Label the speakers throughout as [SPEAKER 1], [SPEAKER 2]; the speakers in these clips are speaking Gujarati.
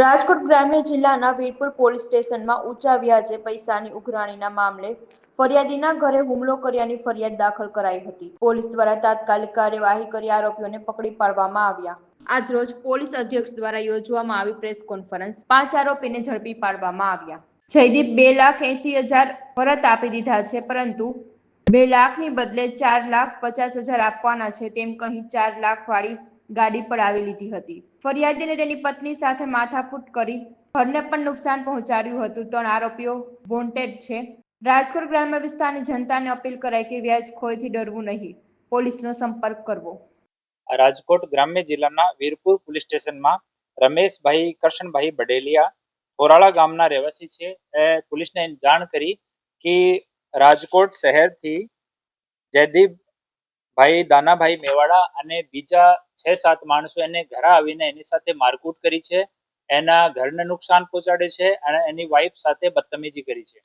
[SPEAKER 1] રાજકોટ ગ્રામ્ય જિલ્લાના વીરપુર પોલીસ સ્ટેશનમાં ઊંચા વ્યાજે પૈસાની ઉઘરાણીના મામલે ફરિયાદીના ઘરે હુમલો કર્યાની ફરિયાદ દાખલ કરાઈ હતી. પોલીસ દ્વારા તાત્કાલિક કાર્યવાહી કરી આરોપીઓને પકડી પાડવામાં આવ્યા. આજરોજ પોલીસ અધ્યક્ષ દ્વારા યોજવામાં આવી પ્રેસ કોન્ફરન્સ પાંચ આરોપીને ઝડપી પાડવામાં આવ્યા. જયદીપ બે લાખ એસી હજાર પરત આપી દીધા છે, પરંતુ બે લાખની બદલે ચાર લાખ પચાસ હજાર આપવાના છે તેમ કહી ચાર લાખ વાળી ગાડી પર આવી લીધી હતી. ફરિયાદીને તેની પત્ની સાથે માથાકૂટ કરી ઘરને પણ નુકસાન પહોંચાડ્યું હતું. ત્રણ આરોપીઓ વોન્ટેડ છે. રાજકોટ ગ્રામ્ય વિસ્તારની જનતાને અપીલ કરાય કે વ્યાજખોરીથી ડરવું નહીં. પોલીસનો સંપર્ક કરવો.
[SPEAKER 2] રાજકોટ ગ્રામ્ય જિલ્લાના વીરપુર પોલીસ સ્ટેશનમાં રમેશભાઈ, કરશનભાઈ બડેલિયા થોરાળા ગામના રહેવાસી છે. એ પોલીસને જાણ કરી કે રાજકોટ શહેરથી જયદીપભાઈ દાનાભાઈ મેવાડા અને બીજા છ સાત માણસો એને ઘરે આવીને એની સાથે મારકૂટ કરી છે. એના ઘરને નુકસાન પહોંચાડે છે અને એની વાઈફ સાથે બદતમીજી કરી છે.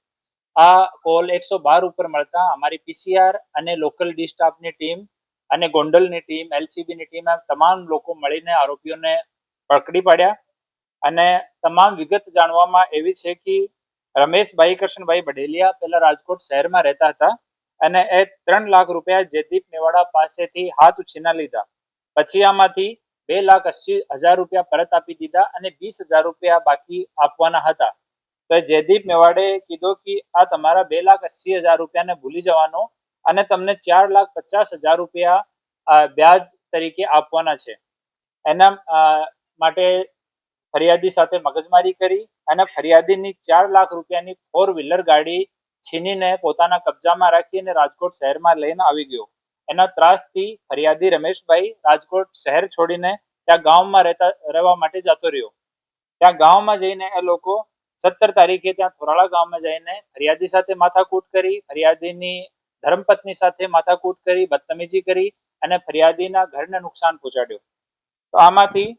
[SPEAKER 2] આ કોલ એકસો બાર ઉપર મળતા અમારી પીસીઆર અને લોકલ ડી સ્ટાફની ટીમ અને ગોંડલની ટીમ એલસીબીની ટીમ આ તમામ લોકો મળીને આરોપીઓને પકડી પાડ્યા. અને તમામ વિગત જાણવામાં એવી છે કે રમેશભાઈ કૃષ્ણભાઈ બડેલિયા પહેલા રાજકોટ શહેરમાં રહેતા હતા. અને એ ત્રણ લાખ રૂપિયા જયદીપ મેવાડા પાસેથી હાથ ઉછીના લીધા. પછી આમાંથી બે લાખ અસી હજાર રૂપિયા પરત આપી દીધા અને વીસ હજાર રૂપિયા બાકી આપવાના હતા. તો જયદીપ મેવાડે કીધો કે આ તમારા બે લાખ અસી હજાર રૂપિયાને ભૂલી જવાનો અને તમને ચાર લાખ પચાસ હજાર રૂપિયા વ્યાજ તરીકે આપવાના છે. એના માટે ફરિયાદી સાથે મગજમારી કરી અને ફરિયાદીની ચાર લાખ રૂપિયાની ફોર વ્હીલર ગાડી છીનીને પોતાના કબજામાં રાખી અને રાજકોટ શહેરમાં લઈને આવી ગયો. એના ત્રાસથી ફરિયાદી રમેશભાઈ રાજકોટ શહેર છોડીને ત્યાં ગામમાં રહેતા, રહેવા માટે જતો રહ્યો. ત્યાં ગામમાં જઈને એ લોકો સત્તર તારીખે ત્યાં થોરાળા ગામમાં જઈને ફરિયાદી સાથે માથાકૂટ કરી, ફરિયાદીની ધર્મપત્ની સાથે માથાકૂટ કરી, બદતમીજી કરી અને ફરિયાદીના ઘરને નુકસાન પહોંચાડ્યું. તો આમાંથી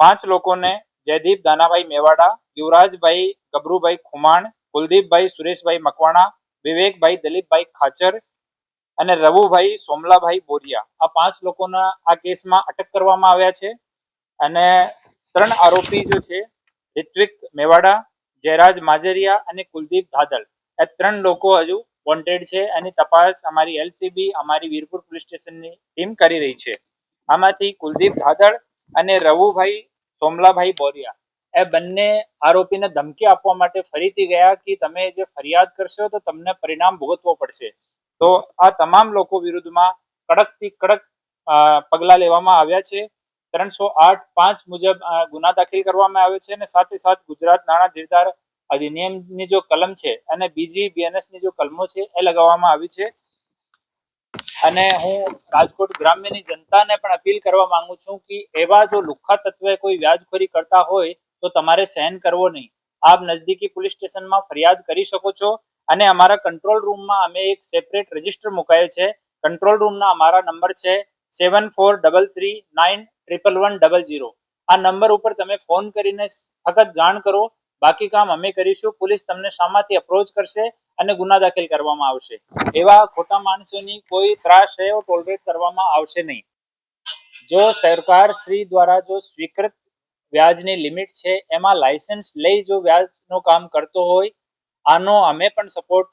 [SPEAKER 2] પાંચ લોકોને જયદીપ દાનાભાઈ મેવાડા, યુવરાજભાઈ ગબરુભાઈ ખુમાણ કુલદીપભાઈ, સુરેશભાઈ મકવાણા, વિવેકભાઈ, દલીપભાઈ ખાચર અને રવુભાઈ સોમલાભાઈ બોરિયા. આ પાંચ લોકોના આ કેસમાં અટક કરવામાં આવ્યા છે અને ત્રણ આરોપી જો છે, રિત્વિક મેવાડા, જયરાજ માજરિયા અને કુલદીપ ધાદલ. એ ત્રણ લોકો હજુ વોન્ટેડ છે એની તપાસ અમારી એલસીબી અમારી વીરપુર પોલીસ સ્ટેશનની ટીમ કરી રહી છે. આમાંથી કુલદીપ ધાદળ અને રવુભાઈ સોમલાભાઈ બોરિયા. એ બંને આરોપીને ધમકી આપવા માટે ફરીથી ગયા કે તમે જે ફરિયાદ કરશો તો તમને પરિણામ ભોગવવો પડશે. તો આ તમામ લોકો વિરુદ્ધમાં કડકથી કડક પગલાં લેવામાં આવ્યા છે. ત્રણસો આઠ પાંચ મુજબ ગુના દાખલ કરવામાં આવે છે અને સાથે સાથ ગુજરાત નાણાં ધીરધાર અધિનિયમની જો કલમ છે અને બીજી બીએનએસની જો કલમો છે એ લગાવવામાં આવી છે. અને હું રાજકોટ ગ્રામ્યની જનતાને પણ અપીલ કરવા માંગુ છું કે એવા જો લુખ્ખા તત્વે કોઈ વ્યાજખોરી કરતા હોય તો તમારે સહન કરવો નહીં. આપ નજદીકી પોલીસ સ્ટેશનમાં ફરિયાદ કરી શકો છો અને અમારા કંટ્રોલ રૂમમાં અમે એક સેપરેટ રજિસ્ટર મુકાયો છે. કંટ્રોલ રૂમના અમારા નંબર છે seven four double three nine triple one double zero આ નંબર ઉપર તમે ફોન કરીને ફક્ત જાણ કરો. બાકી કામ અમે કરીશું. પોલીસ તમને શામાંથી અપ્રોચ કરશે અને ગુના દાખલ કરવામાં આવશે. એવા ખોટા માણસોની કોઈ ત્રાસ છે ટોલરેટ કરવામાં આવશે નહીં. જો સરકાર શ્રી દ્વારા જો સ્વીકૃત વ્યાજની લિમિટ છે, એમાં લાયસન્સ લઈ જો વ્યાજનું કામ કરતો હોય, આનો અમે પણ સપોર્ટ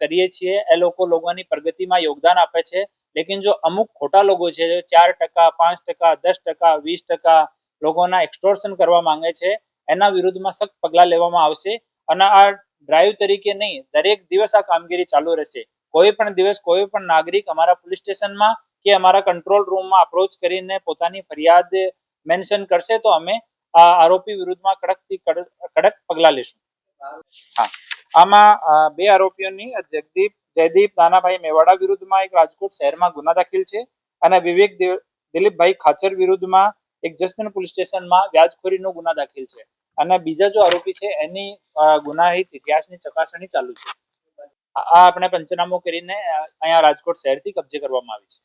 [SPEAKER 2] કરીએ છીએ. એ લોકો લોકોની પ્રગતિમાં યોગદાન આપે છે. લેકિન જો અમુક ખોટા લોકો છે ચાર ટકા, પાંચ ટકા, દસ ટકા, વીસ ટકા લોકોના એક્સટોર્શન કરવા માંગે છે, એના વિરુદ્ધમાં સખ્ત પગલાં લેવામાં આવશે. અને આ ડ્રાઈવ તરીકે નહીં, દરેક દિવસ આ કામગીરી ચાલુ રહેશે. કોઈ પણ દિવસ કોઈ પણ નાગરિક અમારા પોલીસ સ્ટેશનમાં કે અમારા કંટ્રોલ રૂમમાં અપ્રોચ કરીને પોતાની ફરિયાદ મેન્શન કરશે તો અમે આ આરોપી વિરુદ્ધમાં કડકથી કડક પગલા લેશું. હા. આમાં બે આરોપીઓની જગદીપ, જયદીપ નાનાભાઈ મેવાડા વિરુદ્ધમાં એક રાજકોટ શહેરમાં ગુના દાખલ છે અને વિવેક દિલીપભાઈ ખાચર વિરુદ્ધમાં એક જસદણ પોલીસ સ્ટેશનમાં વ્યાજખોરીનો ગુના દાખલ છે. અને બીજા જો આરોપી છે, એની ગુનાહિત ઇતિહાસની ચકાસણી ચાલુ છે. આ આપણે પંચનામું કરીને અહીંયા રાજકોટ શહેરથી કબજે કરવામાં આવી છે.